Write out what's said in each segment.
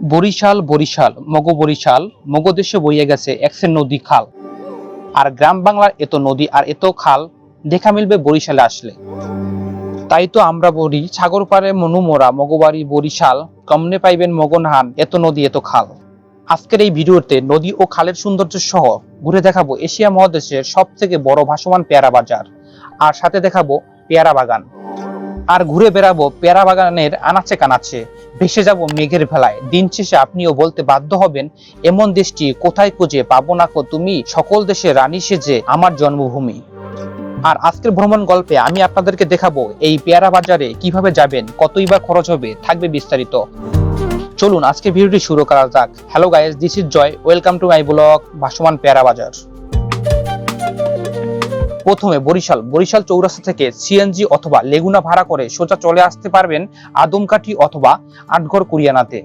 বরিশাল বরিশাল, মগো বরিশাল, মগো দেশে বইয়ে গেছে একসের নদী খাল। আর গ্রাম বাংলার এত নদী আর এত খাল, দেখা মিলবে বরিশালে আসলে। তাই তো আমরা বলি, সাগর পারে মনুমোরা মগবাড়ি বরিশাল, কমনে পাইবেন মগনহান এত নদী, এত খাল। আজকের এই ভিডিওতে নদী ও খালের সৌন্দর্য সহ ঘুরে দেখাবো এশিয়া মহাদেশের সব থেকে বড় ভাসমান পেয়ারা বাজার। আর সাথে দেখাবো পেয়ারা বাগান। আর ঘুরে বেড়াবো পেয়ারা বাগানের আনাচে কানাচে। ভেসে যাব মেঘের ভেলায়। দিন শেষে আপনিও বলতে বাধ্য হবেন, এমন দেশটি কোথায় খুঁজে পাবো না কো তুমি? সকল দেশে রানী সেজে আমার জন্মভূমি। আর আজকের ভ্রমণ গল্পে আমি আপনাদেরকে দেখাবো এই পেয়ারা বাজারে কীভাবে যাবেন, কতই বা খরচ হবে, থাকবে বিস্তারিত। চলুন আজকে ভিডিওটি শুরু করা যাক। Hello guys this is Joy welcome to my blog ভাসমান পেয়ারা বাজার প্রথমে বরিশাল বরিশাল চৌরাস্তা থেকে সিএনজি অথবা লেগুনা ভাড়া করে সোজা চলে আসতে পারবেন আদমকাঠি অথবা আটঘর কুরিয়ানাতে।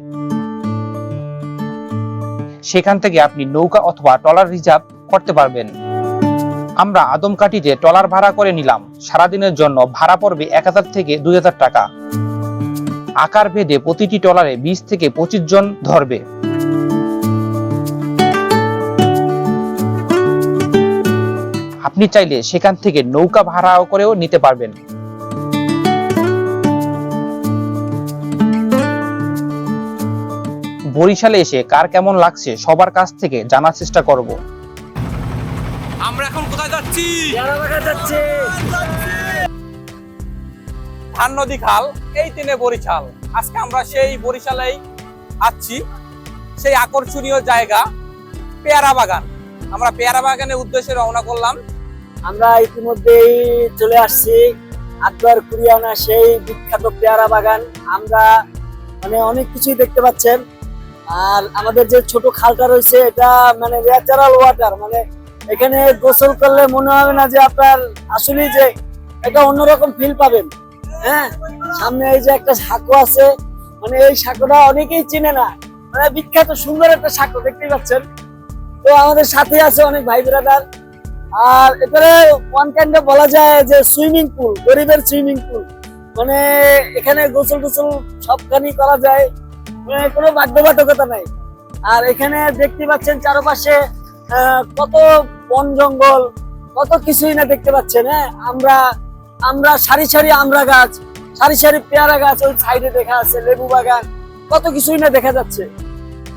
সেখান থেকে আপনি নৌকা অথবা ট্রলার রিজার্ভ করতে পারবেন। আমরা আদমকাঠিতে ট্রলার ভাড়া করে নিলাম, সারাদিনের জন্য ভাড়া পড়বে এক হাজার থেকে দুই হাজার টাকা। আকার ভেদে প্রতিটি ট্রলারে বিশ থেকে পঁচিশ জন ধরবে। আপনি চাইলে সেখান থেকে নৌকা ভাড়া করেও নিতে পারবেন। বরিশালে এসে কার কেমন লাগছে সবার কাছ থেকে জানার চেষ্টা করব। আমরা এখন কোথায় যাচ্ছি? যাচ্ছে। ধান নদী খাল এই তিনে বরিশাল। আজকে আমরা সেই বরিশালেই আছি। সেই আকর্ষণীয় জায়গা পেয়ারা বাগান আমরা পেয়ারা বাগানের উদ্দেশ্যে রওনা করলাম। আমরা ইতিমধ্যেই চলে আসছি আকবর কুরিয়ানা, সেই বিখ্যাত পেয়ারা বাগান। আমরা মানে অনেক কিছুই দেখতে পাচ্ছেন। আর আমাদের যে ছোট খালটা রয়েছে, এটা মানে ন্যাচারাল ওয়াটার মানে এখানে গোসল করলে মনে হবে না যে আপনার আসলে যে এটা অন্যরকম ফিল পাবেন। হ্যাঁ? সামনে এই যে একটা সাঁকো আছে মানে এই সাঁকোটা অনেকেই চিনে না। মানে বিখ্যাত, সুন্দর একটা সাঁকো, দেখতেই পাচ্ছেন। তো আমাদের সাথে আছে অনেক ভাই ব্রাদার আর এবারে ওয়ান কাইন্ড বলা যায় যে সুইমিং পুল গরিবের সুইমিং পুল মানে এখানে গোসল টোসল সবখানি করা যায়। মানে কোনো বাধ্যবাধকতা নাই। আর এখানে দেখতে পাচ্ছেন চারপাশে কত বন জঙ্গল, কত কিছুই না দেখতে পাচ্ছেন হ্যাঁ? আমরা আমরা সারি সারি আমরা গাছ, সারি সারি পেয়ারা গাছ ওই সাইডে দেখা আছে লেবু বাগান, কত কিছুই না দেখা যাচ্ছে।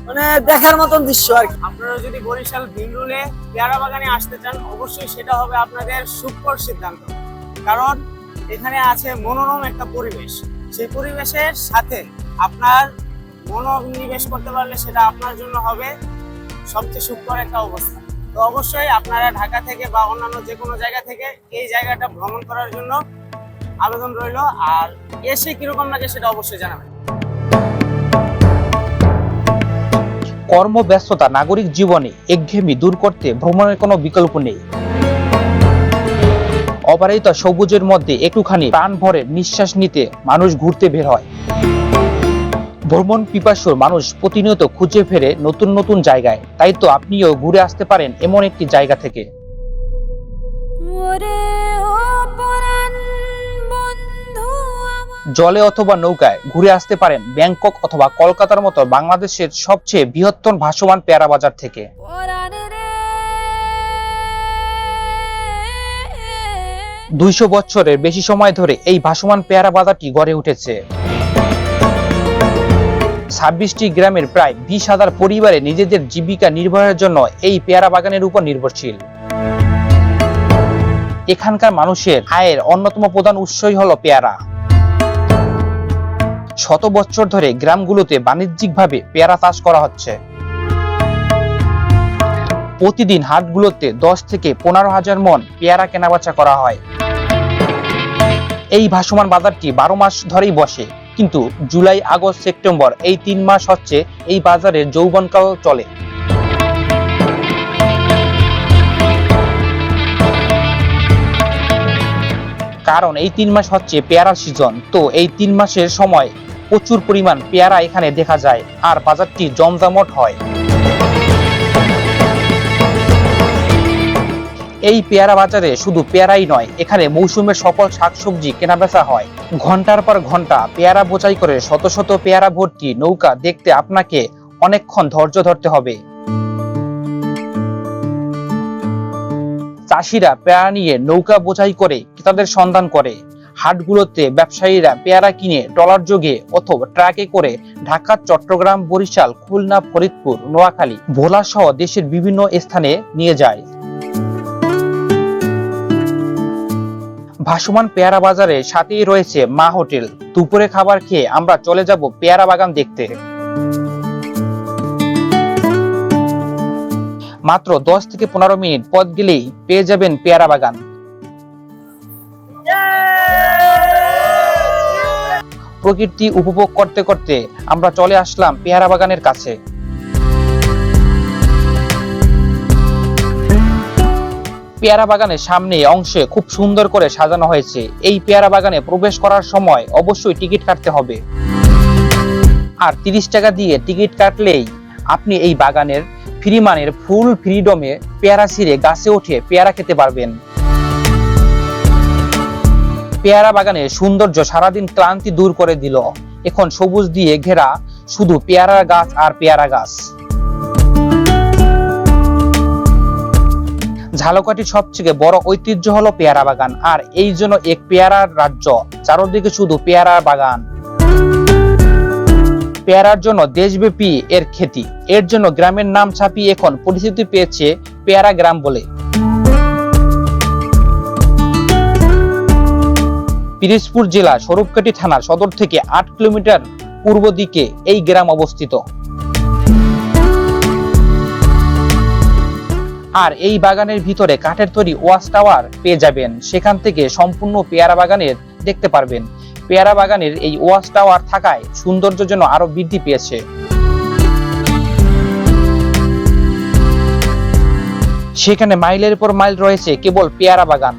মানে দেখার মতন দৃশ্য আর কি। আপনারা যদি বরিশাল ভিমরুলে পেয়ারা বাগানে আসতে চান, অবশ্যই সেটা হবে আপনাদের সুখকর সিদ্ধান্ত। কারণ এখানে আছে মনোরম একটা পরিবেশ। সেই পরিবেশের সাথে আপনার মনোনিবেশ করতে পারলে সেটা আপনার জন্য হবে সবচেয়ে সুখকর একটা অবস্থা। তো অবশ্যই আপনারা ঢাকা থেকে বা অন্যান্য যে কোনো জায়গা থেকে এই জায়গাটা ভ্রমণ করার জন্য আবেদন রইল। আর এসে কীরকম লাগে সেটা অবশ্যই জানাবেন। কর্মব্যস্ততা, নাগরিক জীবনে একঘেয়েমি দূর করতে ভ্রমণের কোনো বিকল্প নেই। অবারিত সবুজের মধ্যে একটুখানি প্রাণ ভরে নিঃশ্বাস নিতে মানুষ ঘুরতে বের হয়। ভ্রমণ পিপাসুর মানুষ প্রতিনিয়ত খুঁজে ফেরে নতুন নতুন জায়গায়। তাই তো আপনিও ঘুরে আসতে পারেন এমন একটি জায়গা থেকে। জলে অথবা নৌকায় ঘুরে আসতে পারেন ব্যাংকক অথবা কলকাতার মতো বাংলাদেশের সবচেয়ে বৃহত্তম ভাসমান পেয়ারা বাজার থেকে। দুইশো বছরের বেশি সময় ধরে এই ভাসমান পেয়ারা বাজারটি গড়ে উঠেছে। ছাব্বিশটি গ্রামের প্রায় বিশ হাজার পরিবারে নিজেদের জীবিকা নির্বাহের জন্য এই পেয়ারা বাগানের উপর নির্ভরশীল। এখানকার মানুষের আয়ের অন্যতম প্রধান উৎসই হলো পেয়ারা। শত বছর ধরে গ্রামগুলোতে বাণিজ্যিকভাবে পেয়ারা চাষ করা হচ্ছে। প্রতিদিন হাটগুলোতে দশ থেকে পনেরো হাজার মন পেয়ারা কেনাবেচা করা হয়। এই ভাসমান বাজারটি বারো মাস ধরেই বসে, কিন্তু জুলাই, আগস্ট, সেপ্টেম্বর এই তিন মাস হচ্ছে এই বাজারের যৌবনকাল চলে। কারণ এই তিন মাস হচ্ছে পেয়ারার সিজন তো এই তিন মাসের সময় প্রচুর পরিমাণ পেয়ারা এখানে দেখা যায়, আর বাজারটি জমজমট হয়। এই পেয়ারা বাজারে শুধু পেয়ারাই নয়, এখানে মৌসুমের সকল শাকসবজি কেনাবেচা হয়। ঘণ্টার পর ঘণ্টা পেয়ারা বোঝাই করে শত শত পেয়ারা ভর্তি নৌকা দেখতে আপনাকে অনেকক্ষণ ধৈর্য ধরতে হবে। চাষিরা পেয়ারা নিয়ে নৌকা বোঝাই করে ক্রেতাদের সন্ধান করে। হাটগুলোতে ব্যবসায়ীরা পেয়ারা কিনে ট্রলার যোগে অথবা ট্রাকে করে ঢাকা, চট্টগ্রাম, বরিশাল, খুলনা, ফরিদপুর, নোয়াখালী ভোলা সহ দেশের বিভিন্ন স্থানে নিয়ে যায়। ভাসমান পেয়ারা বাজারে সাথেই রয়েছে মা হোটেল। দুপুরে খাবার খেয়ে আমরা চলে যাব পেয়ারা বাগান দেখতে। মাত্র দশ থেকে পনেরো মিনিট পথ গেলেই পেয়ে যাবেন পেয়ারা বাগান। প্রকৃতি উপভোগ করতে করতে আমরা চলে আসলাম পেয়ারা বাগানের কাছে। পেয়ারা বাগানের সামনে অংশে খুব সুন্দর করে সাজানো হয়েছে। এই পেয়ারা বাগানে প্রবেশ করার সময় অবশ্যই টিকিট কাটতে হবে। আর তিরিশ টাকা দিয়ে টিকিট কাটলেই আপনি এই বাগানের ফ্রি মানের ফুল ফ্রিডমে পেয়ারা ছিঁড়ে গাছে উঠে পেয়ারা খেতে পারবেন। পেয়ারা বাগানের সৌন্দর্য সারাদিন ক্লান্তি দূর করে দিল। এখন সবুজ দিয়ে ঘেরা শুধু পেয়ারা গাছ আর পেয়ারা গাছ। ঝালকাঠির সবথেকে বড় ঐতিহ্য হলো পেয়ারা বাগান, আর এই জন্য এক পেয়ারার রাজ্য, চারদিকে শুধু পেয়ারার বাগান। পেয়ারার জন্য দেশব্যাপী এর খ্যাতি এর জন্য গ্রামের নাম ছাপিয়ে এখন পরিচিতি পেয়েছে পেয়ারা গ্রাম বলে। পিরিজপুর জেলা স্বরূপকাঠি থানার সদর থেকে আট কিলোমিটার পূর্ব দিকে এই গ্রাম অবস্থিত। আর এই বাগানের ভিতরে কাঠের তৈরি ওয়াচ টাওয়ার পেয়ে যাবেন। সেখান থেকে সম্পূর্ণ পেয়ারা বাগানের দেখতে পারবেন। পেয়ারা বাগানের এই ওয়াচ টাওয়ার থাকায় সৌন্দর্য যেন আরও বৃদ্ধি পেয়েছে। সেখানে মাইলের পর মাইল রয়েছে কেবল পেয়ারা বাগান।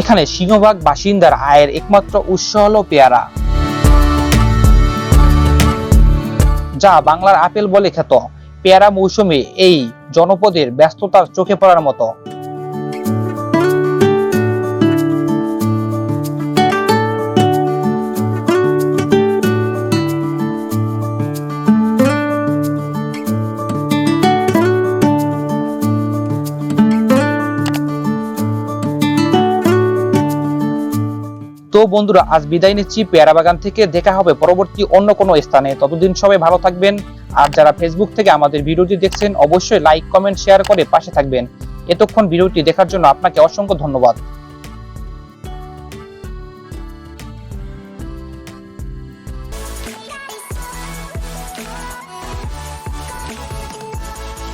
এখানে সিংহভাগ বাসিন্দার আয়ের একমাত্র উৎস হল পেয়ারা। যা বাংলার আপেল বলে খ্যাত। পেয়ারা মৌসুমে এই জনপদের ব্যস্ততার চোখে পড়ার মতো। তো বন্ধুরা, আজ বিদায় নিচ্ছি। পেয়ারা বাগান থেকে দেখা হবে পরবর্তী অন্য কোনো স্থানে। ততদিন সবাই ভালো থাকবেন। আর যারা ফেসবুক থেকে আমাদের ভিডিওটি দেখছেন, অবশ্যই লাইক কমেন্ট শেয়ার করে পাশে থাকবেন। এতক্ষণ ভিডিওটি দেখার জন্য আপনাকে অসংখ্য ধন্যবাদ।